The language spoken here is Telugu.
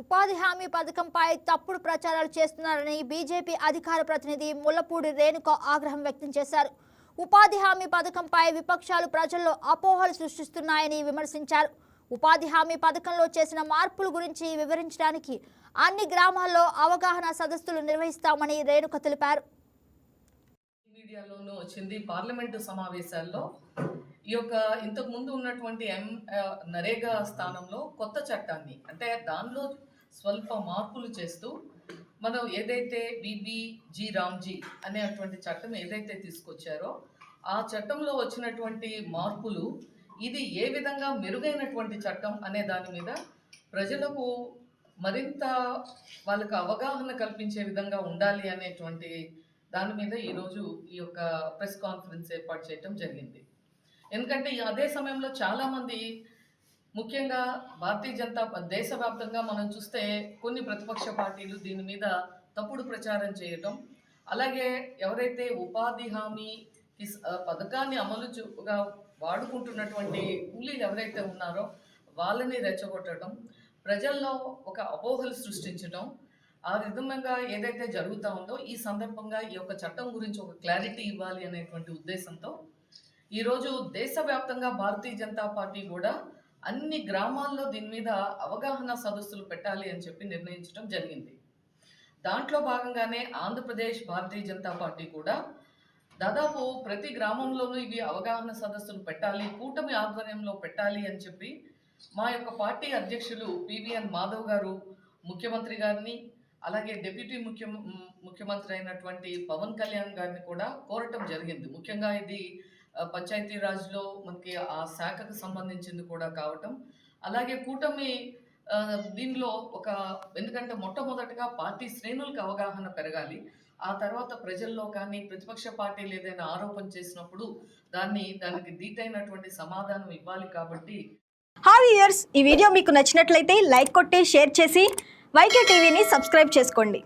ఉపాధి హామీ పథకంపై తప్పుడు ప్రచారాలు చేస్తున్నారని బీజేపీ అధికార ప్రతినిధి ముల్లపూడి రేణుక ఆగ్రహం వ్యక్తం చేశారు. ఉపాధి హామీ పథకంపై విపక్షాలు ప్రజల్లో అపోహలు సృష్టిస్తున్నాయని విమర్శించారు. ఉపాధి హామీ పథకంలో చేసిన మార్పుల గురించి వివరించడానికి అన్ని గ్రామాల్లో అవగాహన సదస్సులు నిర్వహిస్తామని రేణుక తెలిపారు. మీడియాలోనూ వచ్చింది పార్లమెంటు సమావేశాల్లో. ఈ యొక్క ఇంతకు ముందు ఉన్నటువంటి ఎం నరేగా స్థానంలో కొత్త చట్టాన్ని అంటే దానిలో స్వల్ప మార్పులు చేస్తూ మనం ఏదైతే బీబీ జీ రామ్జీ అనేటువంటి చట్టం ఏదైతే తీసుకొచ్చారో ఆ చట్టంలో వచ్చినటువంటి మార్పులు ఇది ఏ విధంగా మెరుగైనటువంటి చట్టం అనే దాని మీద ప్రజలకు మరింత వాళ్ళకు అవగాహన కల్పించే విధంగా ఉండాలి అనేటువంటి దాని మీద ఈరోజు ఈ యొక్క ప్రెస్ కాన్ఫరెన్స్ ఏర్పాటు చేయడం జరిగింది. ఎందుకంటే అదే సమయంలో చాలామంది ముఖ్యంగా భారతీయ జనతా ప- దేశవ్యాప్తంగా మనం చూస్తే కొన్ని ప్రతిపక్ష పార్టీలు దీని మీద తప్పుడు ప్రచారం చేయటం అలాగే ఎవరైతే ఉపాధి హామీ పథకాన్ని అమలు వాడుకుంటున్నటువంటి కూలీలు ఎవరైతే ఉన్నారో వాళ్ళని రెచ్చగొట్టడం ప్రజల్లో ఒక అపోహలు సృష్టించడం ఆ విధంగా ఏదైతే జరుగుతూ ఉందో ఈ సందర్భంగా ఈ యొక్క చట్టం గురించి ఒక క్లారిటీ ఇవ్వాలి అనేటువంటి ఉద్దేశంతో ఈరోజు దేశవ్యాప్తంగా భారతీయ జనతా పార్టీ కూడా అన్ని గ్రామాల్లో దీని మీద అవగాహన సదస్సులు పెట్టాలి అని చెప్పి నిర్ణయించడం జరిగింది. దాంట్లో భాగంగానే ఆంధ్రప్రదేశ్ భారతీయ జనతా పార్టీ కూడా దాదాపు ప్రతి గ్రామంలోనూ ఇవి అవగాహన సదస్సులు పెట్టాలి కూటమి ఆధ్వర్యంలో పెట్టాలి అని చెప్పి మా యొక్క పార్టీ అధ్యక్షులు పివిఎన్ మాధవ్ గారు ముఖ్యమంత్రి గారిని అలాగే డిప్యూటీ ముఖ్య ముఖ్యమంత్రి అయినటువంటి పవన్ కళ్యాణ్ గారిని కూడా కోరటం జరిగింది. ముఖ్యంగా ఇది పంచాయతీరాజ్లో పంచాయతీ మనకి ఆ శాఖకు సంబంధించింది కూడా కావటం. అలాగే కూటమి దీనిలో ఒక ఎందుకంటే మొట్టమొదటిగా పార్టీ శ్రేణులకు అవగాహన పెరగాలి. ఆ తర్వాత ప్రజల్లో కానీ ప్రతిపక్ష పార్టీలు ఏదైనా ఆరోపణ చేసినప్పుడు దాన్ని దానికి దీటైనటువంటి సమాధానం ఇవ్వాలి కాబట్టి. హాయ్ ఇయర్స్ ఈ వీడియో మీకు నచ్చినట్లయితే లైక్ కొట్టి షేర్ చేసి వైకే టీవీని సబ్స్క్రైబ్ చేసుకోండి.